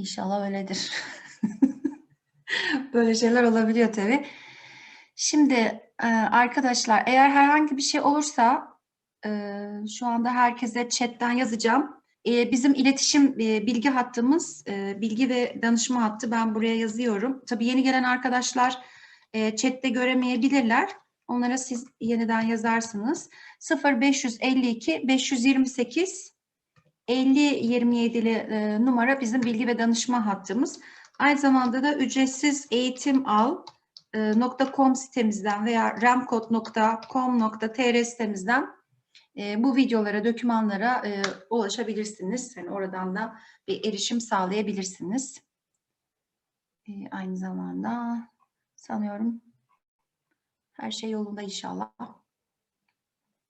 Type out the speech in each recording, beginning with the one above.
İnşallah öyledir. Böyle şeyler olabiliyor tabii. Şimdi e, arkadaşlar eğer herhangi bir şey olursa e, şu anda herkese chatten yazacağım. E, bizim iletişim bilgi hattımız, bilgi ve danışma hattı ben buraya yazıyorum. Tabii yeni gelen arkadaşlar chatte göremeyebilirler. Onlara siz yeniden yazarsınız. 0552 528 5027'li e, numara bizim bilgi ve danışma hattımız. Aynı zamanda da ücretsiz eğitim al e, .com sitemizden veya remkod.com.tr sitemizden e, bu videolara, dokümanlara ulaşabilirsiniz. Yani oradan da bir erişim sağlayabilirsiniz. Aynı zamanda sanıyorum her şey yolunda inşallah.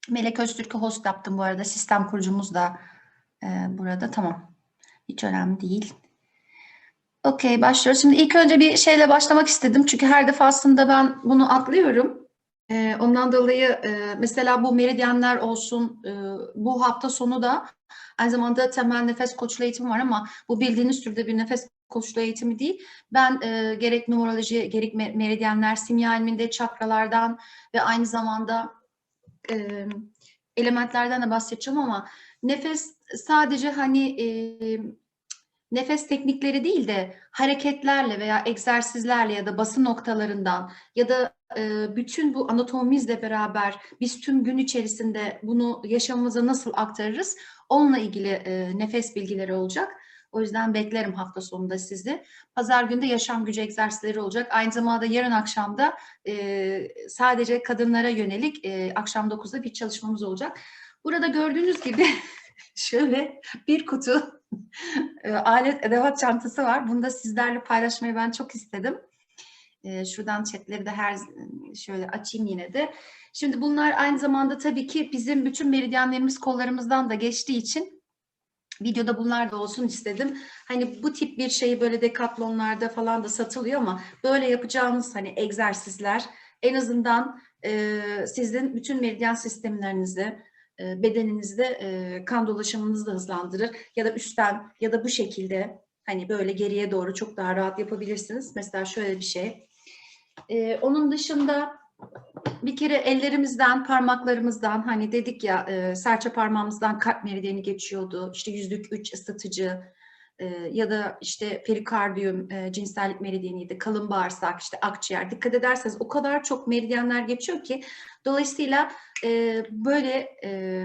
Melek Öztürk'ü host yaptım bu arada. Sistem kurucumuz da e, burada. Tamam. Hiç önemli değil. Okey başlıyoruz. Şimdi ilk önce bir şeyle başlamak istedim. Çünkü her defasında ben bunu atlıyorum. Ee, ondan dolayı e, mesela bu meridyenler olsun e, bu hafta sonu da aynı zamanda temel nefes koçluğu eğitimi var ama bu bildiğiniz türde bir nefes koçluğu eğitimi değil. Ben e, gerek numeroloji, gerek me- meridyenler, simya ilminde çakralardan ve aynı zamanda elementlerden de bahsedeceğim ama nefes sadece hani e, nefes teknikleri değil de hareketlerle veya egzersizlerle ya da bası noktalarından ya da e, bütün bu anatomimizle beraber biz tüm gün içerisinde bunu yaşamımıza nasıl aktarırız onunla ilgili e, nefes bilgileri olacak. O yüzden beklerim hafta sonunda sizi. Pazar günde yaşam gücü egzersizleri olacak. Aynı zamanda yarın akşamda e, sadece kadınlara yönelik e, akşam 9'da bir çalışmamız olacak. Burada gördüğünüz gibi şöyle bir kutu e, alet edevat çantası var. Bunu da sizlerle paylaşmayı ben çok istedim. E, şuradan chatleri de her şöyle açayım yine de. Şimdi bunlar aynı zamanda tabii ki bizim bütün meridyenlerimiz kollarımızdan da geçtiği için videoda bunlar da olsun istedim. Hani bu tip bir şeyi böyle dekatlonlarda falan da satılıyor ama böyle yapacağınız hani egzersizler en azından e, sizin bütün meridyen sistemlerinizi, bedeninizde e, kan dolaşımınızı da hızlandırır ya da üstten ya da bu şekilde hani böyle geriye doğru çok daha rahat yapabilirsiniz. Mesela şöyle bir şey. E, onun dışında bir kere ellerimizden, parmaklarımızdan hani dedik ya e, serçe parmağımızdan kalp meridyeni geçiyordu. İşte yüzlük üç ısıtıcı e, ya da işte perikardiyum e, cinsellik meridyeniydi, kalın bağırsak, işte akciğer. Dikkat ederseniz o kadar çok meridyenler geçiyor ki dolayısıyla e, böyle e,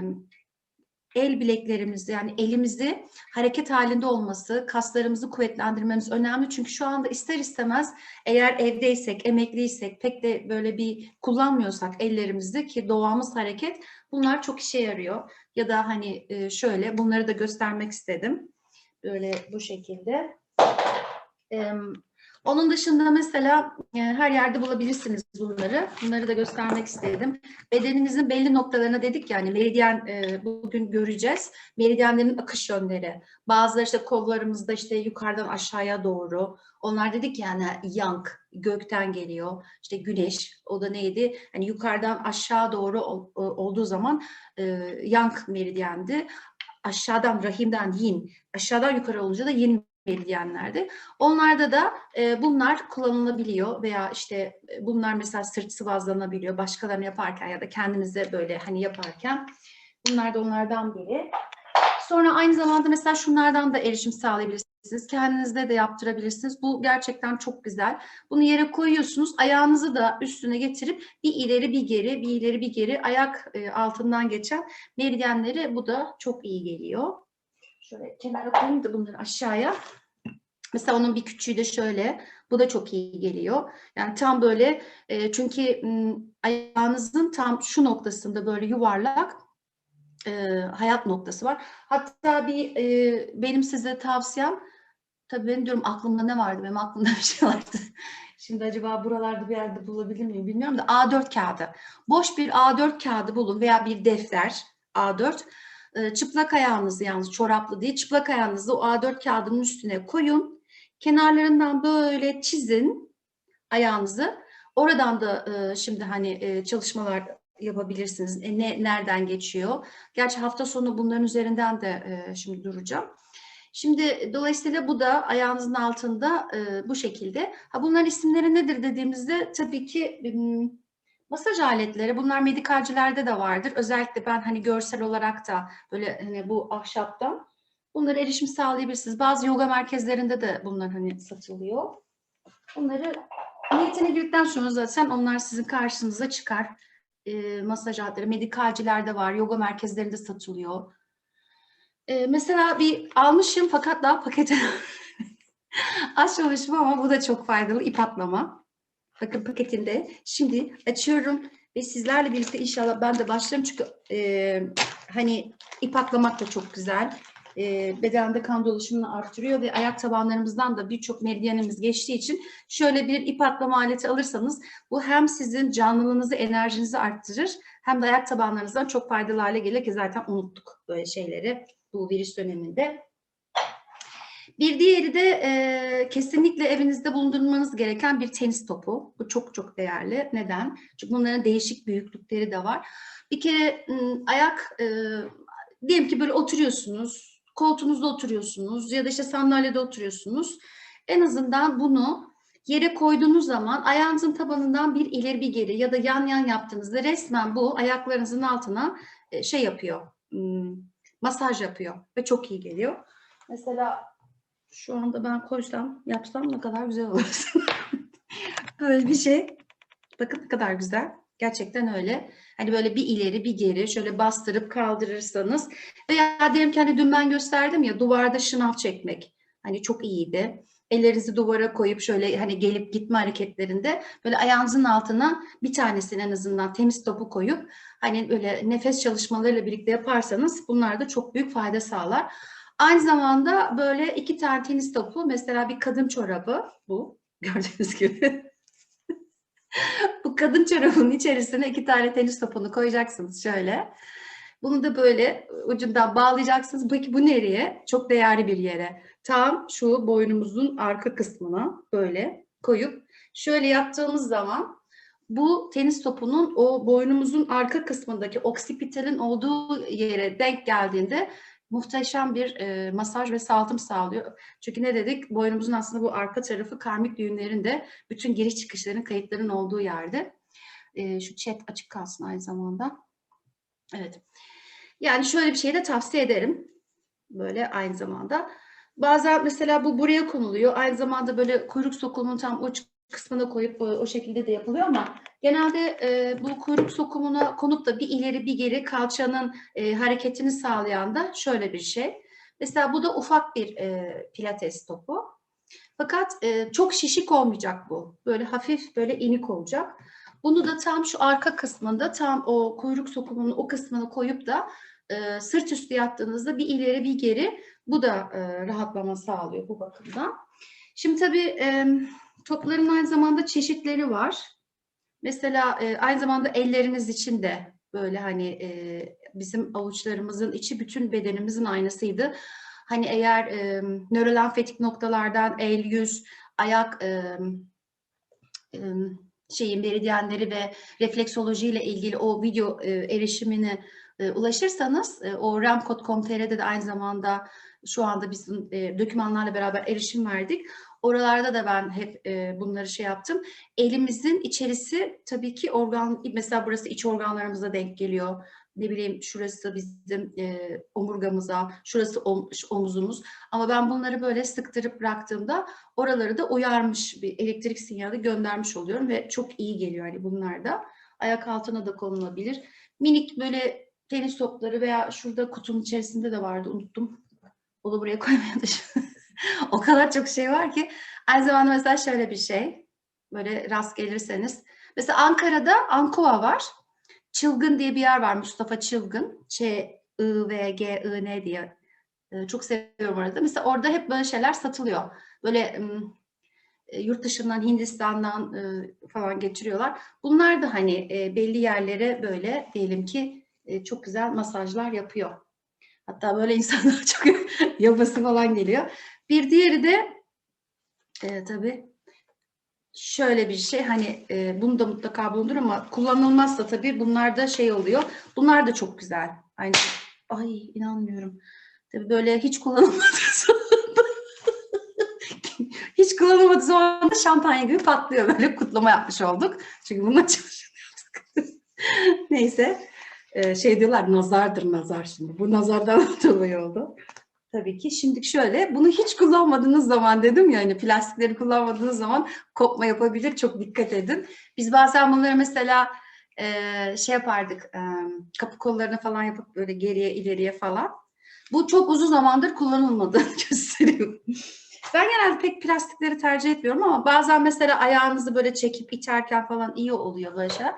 el bileklerimizi yani elimizi hareket halinde olması, kaslarımızı kuvvetlendirmemiz önemli. Çünkü şu anda ister istemez eğer evdeysek, emekliysek, pek de böyle bir kullanmıyorsak ellerimizi ki doğamız hareket bunlar çok işe yarıyor. Ya da hani e, şöyle bunları da göstermek istedim. Böyle bu şekilde. Ee, onun dışında mesela e, her yerde bulabilirsiniz bunları. Bunları da göstermek istedim. Bedeninizin belli noktalarına dedik yani meridyen e, bugün göreceğiz. Meridyenlerin akış yönleri. Bazıları işte kollarımızda işte yukarıdan aşağıya doğru. Onlar dedik yani yang gökten geliyor. İşte güneş o da neydi? Hani yukarıdan aşağı doğru ol- olduğu zaman e, yang meridyendi. Aşağıdan rahimden yin, aşağıdan yukarı olunca da yin meridyenlerdi. Onlarda da e, bunlar kullanılabiliyor veya işte e, bunlar mesela sırt sıvazlanabiliyor başkalarını yaparken ya da kendinize böyle hani yaparken. Bunlar da onlardan biri. Sonra aynı zamanda mesela şunlardan da erişim sağlayabilirsiniz. Kendinizde de yaptırabilirsiniz. Bu gerçekten çok güzel. Bunu yere koyuyorsunuz. Ayağınızı da üstüne getirip bir ileri bir geri, bir ileri bir geri ayak e, altından geçen meridyenleri bu da çok iyi geliyor. Şöyle kenara koyayım da bunları aşağıya. Mesela onun bir küçüğü de şöyle. Bu da çok iyi geliyor. Yani tam böyle e, çünkü ayağınızın tam şu noktasında böyle yuvarlak e, hayat noktası var. Hatta bir e, benim size tavsiyem tabii benim diyorum aklımda ne vardı? Benim aklımda bir şey vardı. Şimdi acaba buralarda bir yerde bulabilir miyim bilmiyorum da A4 kağıdı. Boş bir A4 kağıdı bulun veya bir defter A4. E, çıplak ayağınızı yalnız çoraplı değil çıplak ayağınızı o A4 kağıdının üstüne koyun. Kenarlarından böyle çizin ayağınızı. Oradan da e, şimdi hani e, çalışmalar yapabilirsiniz. E, ne nereden geçiyor? Gerçi hafta sonu bunların üzerinden de e, şimdi duracağım. Şimdi dolayısıyla bu da ayağınızın altında e, bu şekilde. Ha bunların isimleri nedir dediğimizde tabii ki m, masaj aletleri. Bunlar medikalcilerde de vardır. Özellikle ben hani görsel olarak da böyle hani bu ahşaptan bunlara erişim sağlayabilirsiniz. Bazı yoga merkezlerinde de bunlar hani satılıyor. Bunları niyetine girdikten sonra zaten onlar sizin karşınıza çıkar. E, masaj aletleri, medikalcilerde var, yoga merkezlerinde satılıyor. E, mesela bir almışım fakat daha pakete açmamışım ama bu da çok faydalı ip atlama. Bakın paketinde. Şimdi açıyorum ve sizlerle birlikte inşallah ben de başlarım çünkü e, hani ip atlamak da çok güzel. E, bedende kan dolaşımını arttırıyor ve ayak tabanlarımızdan da birçok meridyenimiz geçtiği için şöyle bir ip atlama aleti alırsanız bu hem sizin canlılığınızı, enerjinizi arttırır hem de ayak tabanlarınızdan çok faydalı hale gelir ki zaten unuttuk böyle şeyleri bu virüs döneminde. Bir diğeri de e, kesinlikle evinizde bulundurmanız gereken bir tenis topu. Bu çok çok değerli. Neden? Çünkü bunların değişik büyüklükleri de var. Bir kere ayak, e, diyelim ki böyle oturuyorsunuz, koltuğunuzda oturuyorsunuz ya da işte sandalyede oturuyorsunuz. En azından bunu yere koyduğunuz zaman ayağınızın tabanından bir ileri bir geri ya da yan yan yaptığınızda resmen bu ayaklarınızın altına e, şey yapıyor, masaj yapıyor ve çok iyi geliyor. Mesela şu anda ben koysam, yapsam ne kadar güzel olur. Böyle bir şey. Bakın ne kadar güzel. Gerçekten öyle. Hani böyle bir ileri bir geri şöyle bastırıp kaldırırsanız veya diyelim ki hani dün ben gösterdim ya duvarda şınav çekmek. Hani çok iyiydi. Ellerinizi duvara koyup şöyle hani gelip gitme hareketlerinde böyle ayağınızın altına bir tanesini en azından temiz topu koyup hani böyle nefes çalışmalarıyla birlikte yaparsanız bunlar da çok büyük fayda sağlar. Aynı zamanda böyle iki tane tenis topu, mesela bir kadın çorabı bu gördüğünüz gibi. bu kadın çorabının içerisine iki tane tenis topunu koyacaksınız şöyle. Bunu da böyle ucundan bağlayacaksınız. Peki bu nereye? Çok değerli bir yere. Tam şu boynumuzun arka kısmına böyle koyup şöyle yaptığımız zaman bu tenis topunun o boynumuzun arka kısmındaki oksipitalin olduğu yere denk geldiğinde muhteşem bir e, masaj ve saltım sağlıyor. Çünkü ne dedik? Boynumuzun aslında bu arka tarafı karmik düğümlerin de bütün giriş çıkışların, kayıtların olduğu yerde. E, şu chat açık kalsın aynı zamanda. Evet. Yani şöyle bir şey de tavsiye ederim. Böyle aynı zamanda. Bazen mesela bu buraya konuluyor. Aynı zamanda böyle kuyruk sokulumunun tam uç kısmına koyup o şekilde de yapılıyor ama genelde e, bu kuyruk sokumuna konup da bir ileri bir geri kalçanın e, hareketini sağlayan da şöyle bir şey. Mesela bu da ufak bir e, pilates topu. Fakat e, çok şişik olmayacak bu. Böyle hafif böyle inik olacak. Bunu da tam şu arka kısmında tam o kuyruk sokumunun o kısmını koyup da e, sırt üstü yattığınızda bir ileri bir geri bu da e, rahatlama sağlıyor bu bakımdan. Şimdi tabii e, topların aynı zamanda çeşitleri var. Mesela e, aynı zamanda elleriniz için de böyle hani e, bizim avuçlarımızın içi bütün bedenimizin aynasıydı. Hani eğer e, nörolenfetik noktalardan el, yüz, ayak e, şeyin meridyenleri ve refleksoloji ile ilgili o video e, erişimine e, ulaşırsanız e, o ramkod.com.tr'de de aynı zamanda şu anda bizim e, dokümanlarla beraber erişim verdik. Oralarda da ben hep e, bunları şey yaptım. Elimizin içerisi tabii ki organ, mesela burası iç organlarımıza denk geliyor. Ne bileyim şurası bizim e, omurgamıza, şurası om, omuzumuz. Ama ben bunları böyle sıktırıp bıraktığımda oraları da uyarmış bir elektrik sinyali göndermiş oluyorum ve çok iyi geliyor hani bunlar da. Ayak altına da konulabilir. Minik böyle tenis topları veya şurada kutunun içerisinde de vardı unuttum. O da buraya koymaya da o kadar çok şey var ki. Aynı zamanda mesela şöyle bir şey. Böyle rast gelirseniz. Mesela Ankara'da Ankova var. Çılgın diye bir yer var. Mustafa Çılgın. Ç, I, V, G, I, N diye. Ee, çok seviyorum orada. Mesela orada hep böyle şeyler satılıyor. Böyle e, yurt dışından, Hindistan'dan e, falan getiriyorlar. Bunlar da hani e, belli yerlere böyle diyelim ki çok güzel masajlar yapıyor. Hatta böyle insanlar çok yapası falan geliyor. Bir diğeri de e, tabii şöyle bir şey hani e, bunu da mutlaka bulundur ama kullanılmazsa tabii bunlar da şey oluyor. Bunlar da çok güzel. Aynı şey. ay inanmıyorum. Tabii böyle hiç kullanılmadığı hiç kullanılmadığı zaman da şampanya gibi patlıyor. Böyle kutlama yapmış olduk. Çünkü bununla çalışıyorduk. Neyse. Ee, şey diyorlar nazardır nazar şimdi. Bu nazardan dolayı oldu. Tabii ki. Şimdi şöyle bunu hiç kullanmadığınız zaman dedim ya hani plastikleri kullanmadığınız zaman kopma yapabilir. Çok dikkat edin. Biz bazen bunları mesela e, şey yapardık e, kapı kollarına falan yapıp böyle geriye ileriye falan. Bu çok uzun zamandır kullanılmadığını gösteriyor. Ben genelde pek plastikleri tercih etmiyorum ama bazen mesela ayağınızı böyle çekip iterken falan iyi oluyor böyle şeyler.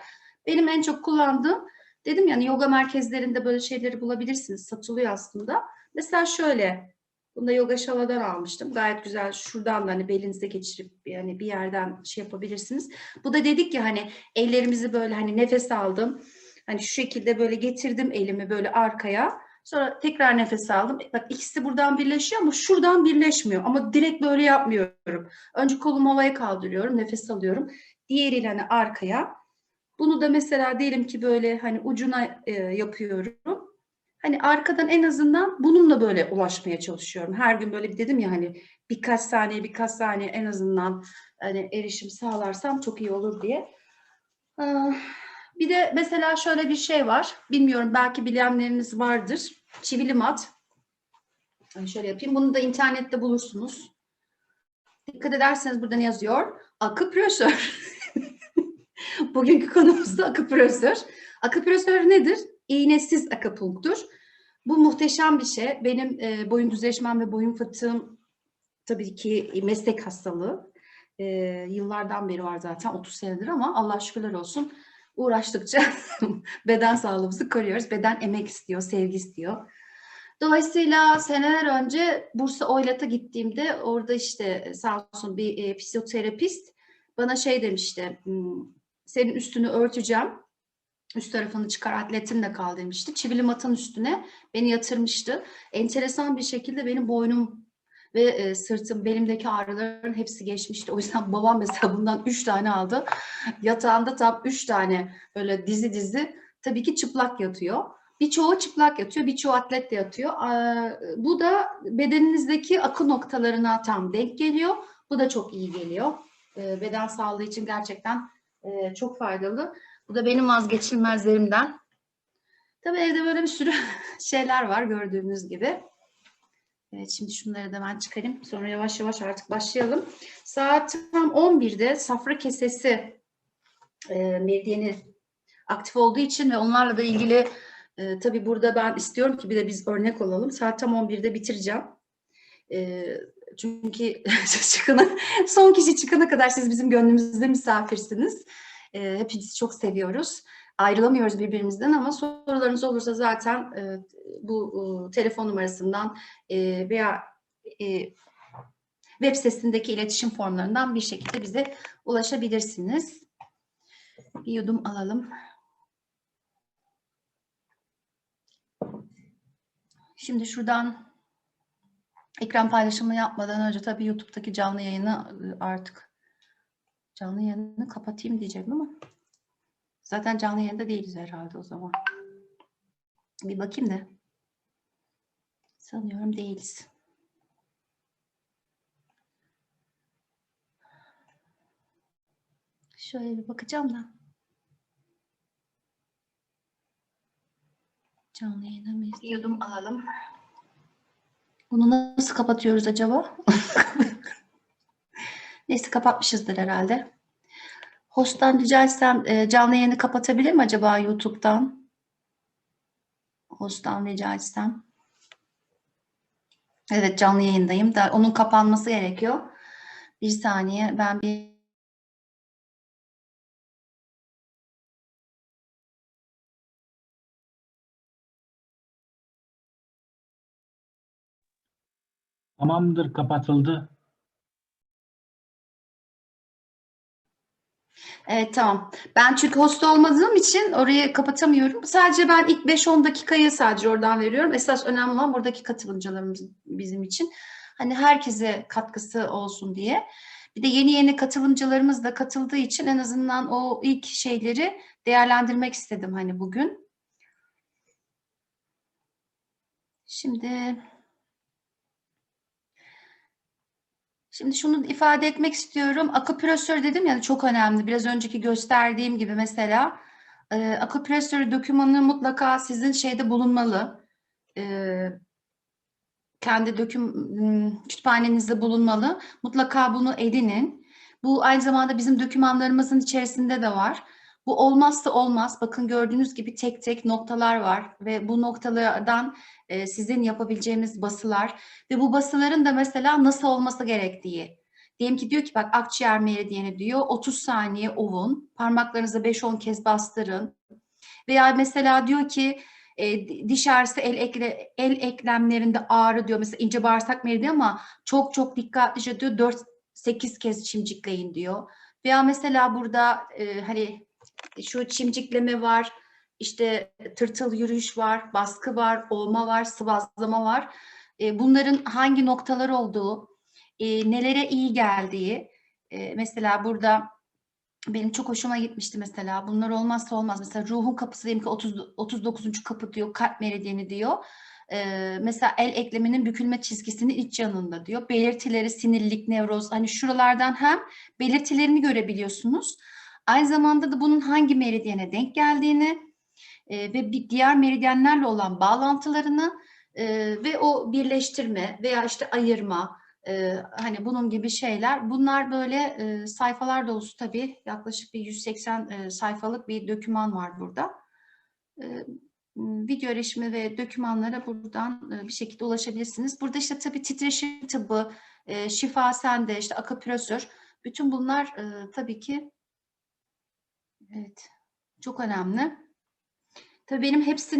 Benim en çok kullandığım dedim yani yoga merkezlerinde böyle şeyleri bulabilirsiniz. Satılıyor aslında. Mesela şöyle bunu da yoga şaladan almıştım. Gayet güzel. Şuradan da hani belinize geçirip yani bir yerden şey yapabilirsiniz. Bu da dedik ya hani ellerimizi böyle hani nefes aldım. Hani şu şekilde böyle getirdim elimi böyle arkaya. Sonra tekrar nefes aldım. Bak ikisi buradan birleşiyor ama şuradan birleşmiyor. Ama direkt böyle yapmıyorum. Önce kolumu havaya kaldırıyorum, nefes alıyorum. Diğeriyle hani arkaya. Bunu da mesela diyelim ki böyle hani ucuna e, yapıyorum. Hani arkadan en azından bununla böyle ulaşmaya çalışıyorum. Her gün böyle dedim ya hani birkaç saniye birkaç saniye en azından hani erişim sağlarsam çok iyi olur diye. Ah, Bir de mesela şöyle bir şey var. Bilmiyorum belki bilenleriniz vardır. Çivili mat. Şöyle yapayım. Bunu da internette bulursunuz. Dikkat ederseniz burada ne yazıyor? Aküpresör. Bugünkü konumuz da aküpresör. Aküpresör nedir? İğnesiz akupunktur. Bu muhteşem bir şey. Benim e, boyun düzleşmem ve boyun fıtığım tabii ki meslek hastalığı. E, yıllardan beri var zaten 30 senedir ama Allah şükürler olsun uğraştıkça beden sağlığımızı koruyoruz. Beden emek istiyor, sevgi istiyor. Dolayısıyla seneler önce Bursa Oylat'a gittiğimde orada işte sağ olsun bir e, fizyoterapist bana şey demişti. "Hmm, Senin üstünü örteceğim. Üst tarafını çıkar atletinle kal demişti. Çivili matın üstüne beni yatırmıştı. Enteresan bir şekilde benim boynum ve e, sırtım, belimdeki ağrıların hepsi geçmişti. O yüzden babam mesela bundan üç tane aldı. Yatağında tam üç tane böyle dizi dizi tabii ki çıplak yatıyor. Birçoğu çıplak yatıyor, birçoğu atletle yatıyor. Aa, Bu da bedeninizdeki akı noktalarına tam denk geliyor. Bu da çok iyi geliyor. Ee, Beden sağlığı için gerçekten e, çok faydalı. Bu da benim vazgeçilmezlerimden. Tabii evde böyle bir sürü şeyler var gördüğünüz gibi. Evet şimdi şunları da ben çıkarayım. Sonra yavaş yavaş artık başlayalım. Saat tam 11'de safra kesesi e, meridyeni aktif olduğu için ve onlarla da ilgili e, tabii burada ben istiyorum ki bir de biz örnek olalım. Saat tam 11'de bitireceğim. E, çünkü çıkana, son kişi çıkana kadar siz bizim gönlümüzde misafirsiniz. E, hepinizi çok seviyoruz. Ayrılamıyoruz birbirimizden ama sorularınız olursa zaten e, bu e, telefon numarasından e, veya e, web sitesindeki iletişim formlarından bir şekilde bize ulaşabilirsiniz. Bir yudum alalım. Şimdi şuradan ekran paylaşımı yapmadan önce tabii YouTube'daki canlı yayını e, artık canlı yayını kapatayım diyeceğim ama zaten canlı yayında değiliz herhalde o zaman. Bir bakayım da. Sanıyorum değiliz. Şöyle bir bakacağım da. Canlı yayına? Bir yudum alalım. Bunu nasıl kapatıyoruz acaba? Neyse kapatmışızdır herhalde. Host'tan rica etsem e, canlı yayını kapatabilir mi acaba YouTube'dan? Host'tan rica etsem. Evet canlı yayındayım da onun kapanması gerekiyor. Bir saniye ben bir Tamamdır, kapatıldı. Evet tamam. Ben çünkü host olmadığım için orayı kapatamıyorum. Sadece ben ilk 5-10 dakikayı sadece oradan veriyorum. Esas önemli olan buradaki katılımcılarımız bizim için. Hani herkese katkısı olsun diye. Bir de yeni yeni katılımcılarımız da katıldığı için en azından o ilk şeyleri değerlendirmek istedim hani bugün. Şimdi Şimdi şunu ifade etmek istiyorum. Akupresör dedim ya çok önemli. Biraz önceki gösterdiğim gibi mesela e, akupresör dokümanı mutlaka sizin şeyde bulunmalı. E, kendi döküm m, kütüphanenizde bulunmalı. Mutlaka bunu edinin. Bu aynı zamanda bizim dokümanlarımızın içerisinde de var. Bu olmazsa olmaz. Bakın gördüğünüz gibi tek tek noktalar var ve bu noktalardan e, sizin yapabileceğiniz basılar ve bu basıların da mesela nasıl olması gerektiği. Diyelim ki diyor ki bak akciğer meridyeni diyor 30 saniye ovun, parmaklarınızı 5-10 kez bastırın. Veya mesela diyor ki e, diş ağrısı el, ekle, el eklemlerinde ağrı diyor. Mesela ince bağırsak meridyeni ama çok çok dikkatlice diyor 4-8 kez çimcikleyin diyor. Veya mesela burada e, hani şu çimcikleme var, işte tırtıl yürüyüş var, baskı var, olma var, sıvazlama var. E, bunların hangi noktalar olduğu, e, nelere iyi geldiği, e, mesela burada benim çok hoşuma gitmişti mesela. Bunlar olmazsa olmaz. Mesela ruhun kapısı diyelim ki 30, 39. kapı diyor, kalp meridyeni diyor. Ee, mesela el ekleminin bükülme çizgisinin iç yanında diyor. Belirtileri sinirlilik, nevroz. Hani şuralardan hem belirtilerini görebiliyorsunuz. Aynı zamanda da bunun hangi meridyene denk geldiğini e, ve bir diğer meridyenlerle olan bağlantılarını e, ve o birleştirme veya işte ayırma e, hani bunun gibi şeyler. Bunlar böyle e, sayfalar dolusu tabii yaklaşık bir 180 e, sayfalık bir doküman var burada. E, video erişimi ve dokümanlara buradan e, bir şekilde ulaşabilirsiniz. Burada işte tabii titreşim tıbbı, e, şifa sende, işte akupresör, bütün bunlar e, tabii ki evet çok önemli. Tabii benim hepsini